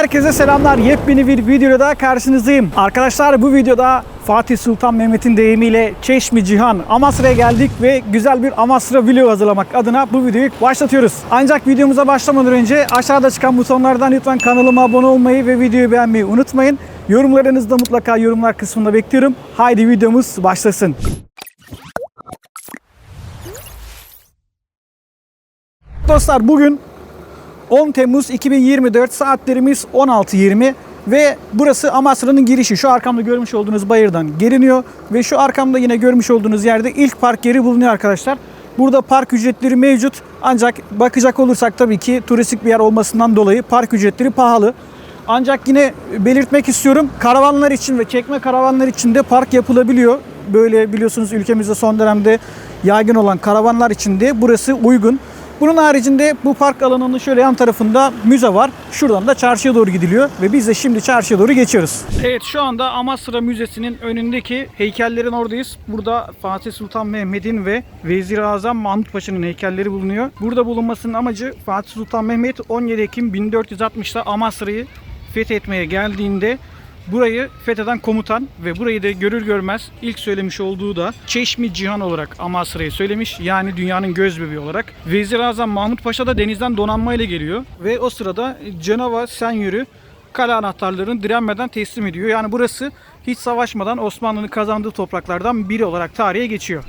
Herkese selamlar. Yepyeni bir videoda karşınızdayım. Arkadaşlar bu videoda Fatih Sultan Mehmet'in deyimiyle Çeşmi Cihan Amasra'ya geldik ve güzel bir Amasra vlog hazırlamak adına bu videoyu başlatıyoruz. Ancak videomuza başlamadan önce aşağıda çıkan butonlardan lütfen kanalıma abone olmayı ve videoyu beğenmeyi unutmayın. Yorumlarınızı da mutlaka yorumlar kısmında bekliyorum. Haydi videomuz başlasın. Dostlar bugün 10 Temmuz 2024 saatlerimiz 16.20 ve burası Amasra'nın girişi. Şu arkamda görmüş olduğunuz bayırdan geliniyor ve şu arkamda yine görmüş olduğunuz yerde ilk park yeri bulunuyor arkadaşlar. Burada park ücretleri mevcut ancak bakacak olursak tabii ki turistik bir yer olmasından dolayı park ücretleri pahalı. Ancak yine belirtmek istiyorum karavanlar için ve çekme karavanlar için de park yapılabiliyor. Böyle biliyorsunuz ülkemizde son dönemde yaygın olan karavanlar için de burası uygun. Bunun haricinde bu park alanının şöyle yan tarafında müze var. Şuradan da çarşıya doğru gidiliyor ve biz de şimdi çarşıya doğru geçiyoruz. Evet şu anda Amasra Müzesi'nin önündeki heykellerin oradayız. Burada Fatih Sultan Mehmet'in ve Vezir-i Azam Mahmut Paşa'nın heykelleri bulunuyor. Burada bulunmasının amacı Fatih Sultan Mehmet 17 Ekim 1460'da Amasra'yı fethetmeye geldiğinde Burayı fetheden komutan ve burayı da görür görmez ilk söylemiş olduğu da Çeşmi Cihan olarak Amasra'yı söylemiş. Yani dünyanın göz bebeği olarak. Vezir-i Azam Mahmut Paşa da denizden donanma ile geliyor. Ve o sırada Cenova Senyörü kale anahtarlarını direnmeden teslim ediyor. Yani burası hiç savaşmadan Osmanlı'nın kazandığı topraklardan biri olarak tarihe geçiyor.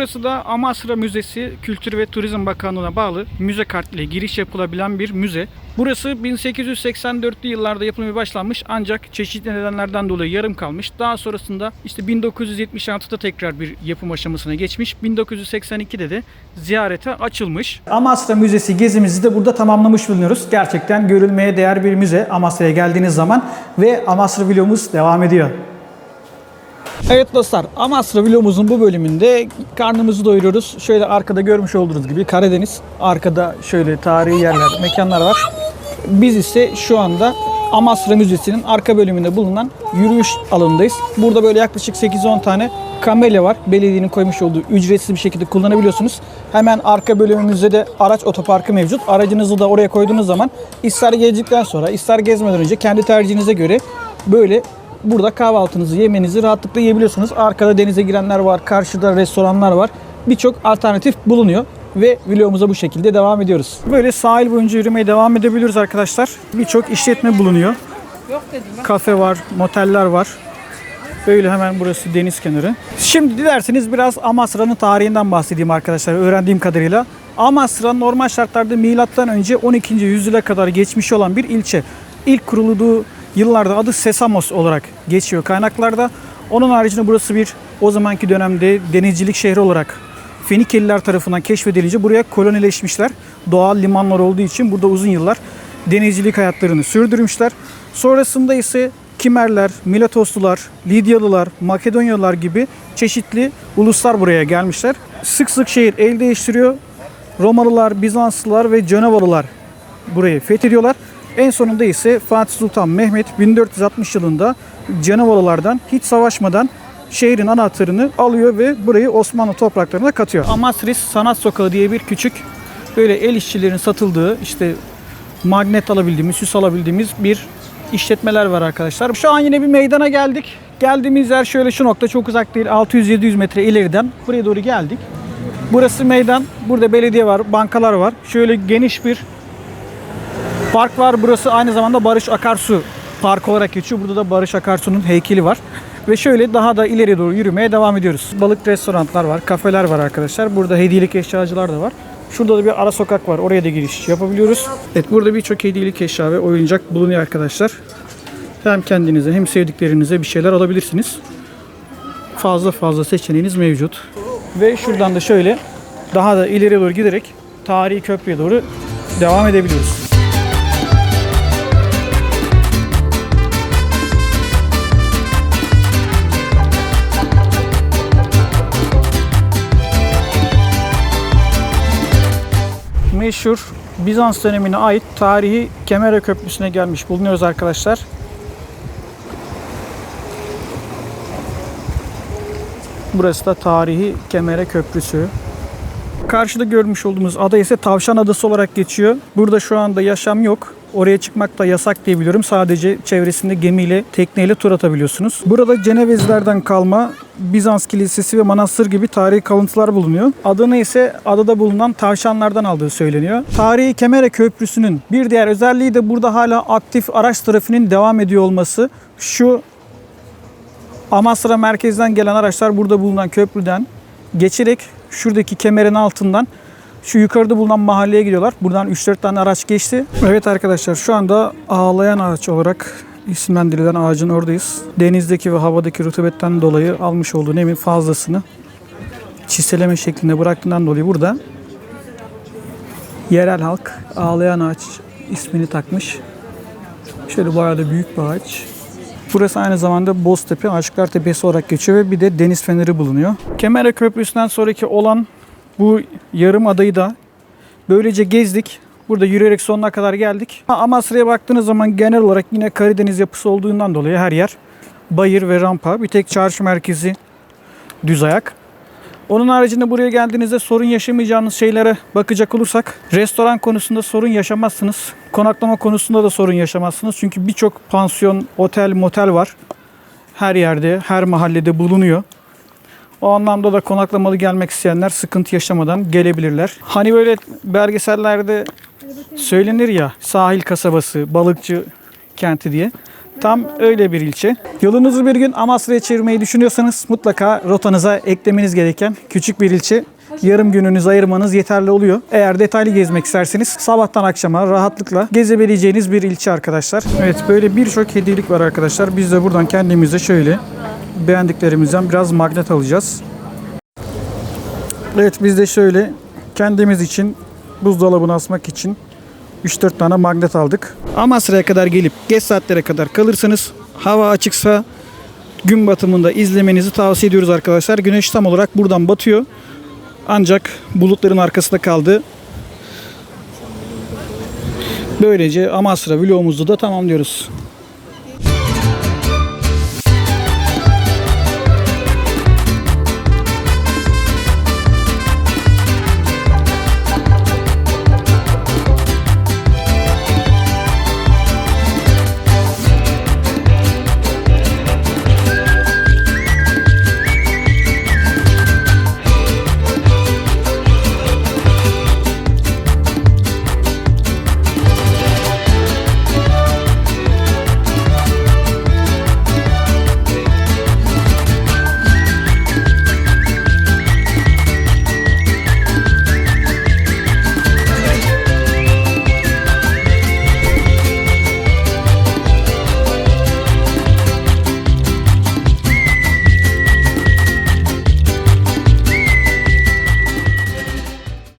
Burası da Amasra Müzesi Kültür ve Turizm Bakanlığı'na bağlı müze kartıyla giriş yapılabilen bir müze. Burası 1884'lü yıllarda yapılmaya başlanmış ancak çeşitli nedenlerden dolayı yarım kalmış. Daha sonrasında işte 1976'da tekrar bir yapım aşamasına geçmiş. 1982'de de ziyarete açılmış. Amasra Müzesi gezimizi de burada tamamlamış bulunuyoruz. Gerçekten görülmeye değer bir müze Amasra'ya geldiğiniz zaman ve Amasra vlogumuz devam ediyor. Evet dostlar Amasra vlogumuzun bu bölümünde karnımızı doyuruyoruz. Şöyle arkada görmüş olduğunuz gibi Karadeniz. Arkada şöyle tarihi yerler, mekanlar var. Biz ise şu anda Amasra Müzesi'nin arka bölümünde bulunan yürüyüş alanındayız. Burada böyle yaklaşık 8-10 tane kamelya var. Belediyenin koymuş olduğu ücretsiz bir şekilde kullanabiliyorsunuz. Hemen arka bölümümüzde de araç otoparkı mevcut. Aracınızı da oraya koyduğunuz zaman ister gezdikten sonra ister gezmeden önce kendi tercihinize göre böyle burada kahvaltınızı, yemenizi rahatlıkla yiyebiliyorsunuz. Arkada denize girenler var, karşıda restoranlar var. Birçok alternatif bulunuyor ve vlogumuza bu şekilde devam ediyoruz. Böyle sahil boyunca yürümeye devam edebiliyoruz arkadaşlar. Birçok işletme bulunuyor. Kafe var, moteller var. Böyle hemen burası deniz kenarı. Şimdi dilerseniz biraz Amasra'nın tarihinden bahsedeyim arkadaşlar öğrendiğim kadarıyla. Amasra normal şartlarda milattan önce 12. yüzyıla kadar geçmiş olan bir ilçe. İlk kurulduğu yıllarda adı Sesamos olarak geçiyor kaynaklarda. Onun haricinde burası bir o zamanki dönemde denizcilik şehri olarak Fenikeliler tarafından keşfedilince buraya kolonileşmişler. Doğal limanlar olduğu için burada uzun yıllar denizcilik hayatlarını sürdürmüşler. Sonrasında ise Kimerler, Miletoslular, Lidyalılar, Makedonyalılar gibi çeşitli uluslar buraya gelmişler. Sık sık şehir el değiştiriyor. Romalılar, Bizanslılar ve Cenevalılar burayı fethediyorlar. En sonunda ise Fatih Sultan Mehmet 1460 yılında Cenevalılardan hiç savaşmadan şehrin anahtarını alıyor ve burayı Osmanlı topraklarına katıyor. Amasris Sanat Sokağı diye bir küçük böyle el işçilerin satıldığı işte magnet alabildiğimiz, süs alabildiğimiz bir işletmeler var arkadaşlar. Şu an yine bir meydana geldik. Geldiğimiz yer şöyle şu nokta çok uzak değil. 600-700 metre ileriden buraya doğru geldik. Burası meydan. Burada belediye var, bankalar var. Şöyle geniş bir park var. Burası aynı zamanda Barış Akarsu Parkı olarak geçiyor. Burada da Barış Akarsu'nun heykeli var. Ve şöyle daha da ileri doğru yürümeye devam ediyoruz. Balık restoranlar var, kafeler var arkadaşlar. Burada hediyelik eşyacılar da var. Şurada da bir ara sokak var. Oraya da giriş yapabiliyoruz. Evet burada birçok hediyelik eşya ve oyuncak bulunuyor arkadaşlar. Hem kendinize hem sevdiklerinize bir şeyler alabilirsiniz. Fazla fazla seçeneğiniz mevcut. Ve şuradan da şöyle daha da ileri doğru giderek tarihi köprüye doğru devam edebiliyoruz. meşhur Bizans dönemine ait tarihi Kemera Köprüsü'ne gelmiş bulunuyoruz arkadaşlar. Burası da tarihi Kemera Köprüsü. Karşıda görmüş olduğumuz ada ise Tavşan Adası olarak geçiyor. Burada şu anda yaşam yok. Oraya çıkmak da yasak diye biliyorum. Sadece çevresinde gemiyle, tekneyle tur atabiliyorsunuz. Burada Cenevezlerden kalma Bizans Kilisesi ve manastır gibi tarihi kalıntılar bulunuyor. Adını ise adada bulunan tavşanlardan aldığı söyleniyor. Tarihi Kemere Köprüsü'nün bir diğer özelliği de burada hala aktif araç trafiğinin devam ediyor olması. Şu Amasra merkezden gelen araçlar burada bulunan köprüden geçerek şuradaki kemerin altından şu yukarıda bulunan mahalleye gidiyorlar. Buradan 3-4 tane araç geçti. Evet arkadaşlar şu anda ağlayan ağaç olarak isimlendirilen ağacın oradayız. Denizdeki ve havadaki rutubetten dolayı almış olduğu nemin fazlasını çiseleme şeklinde bıraktığından dolayı burada yerel halk ağlayan ağaç ismini takmış. Şöyle bayağı da büyük bir ağaç. Burası aynı zamanda Boztepe, Aşıklar Tepesi olarak geçiyor ve bir de deniz feneri bulunuyor. Kemere Köprüsü'nden sonraki olan bu yarım adayı da böylece gezdik. Burada yürüyerek sonuna kadar geldik. Amasra'ya baktığınız zaman genel olarak yine Karadeniz yapısı olduğundan dolayı her yer bayır ve rampa. Bir tek çarşı merkezi düz ayak. Onun haricinde buraya geldiğinizde sorun yaşamayacağınız şeylere bakacak olursak restoran konusunda sorun yaşamazsınız. Konaklama konusunda da sorun yaşamazsınız. Çünkü birçok pansiyon, otel, motel var. Her yerde, her mahallede bulunuyor. O anlamda da konaklamalı gelmek isteyenler sıkıntı yaşamadan gelebilirler. Hani böyle belgesellerde söylenir ya sahil kasabası, balıkçı kenti diye. Tam öyle bir ilçe. Yolunuzu bir gün Amasra'ya çevirmeyi düşünüyorsanız mutlaka rotanıza eklemeniz gereken küçük bir ilçe. Yarım gününüzü ayırmanız yeterli oluyor. Eğer detaylı gezmek isterseniz sabahtan akşama rahatlıkla gezebileceğiniz bir ilçe arkadaşlar. Evet böyle birçok hediyelik var arkadaşlar. Biz de buradan kendimize şöyle beğendiklerimizden biraz magnet alacağız. Evet biz de şöyle kendimiz için buzdolabına asmak için 3-4 tane magnet aldık. Amasra'ya kadar gelip geç saatlere kadar kalırsanız hava açıksa gün batımında izlemenizi tavsiye ediyoruz arkadaşlar. Güneş tam olarak buradan batıyor. Ancak bulutların arkasında kaldı. Böylece Amasra vlogumuzu da tamamlıyoruz.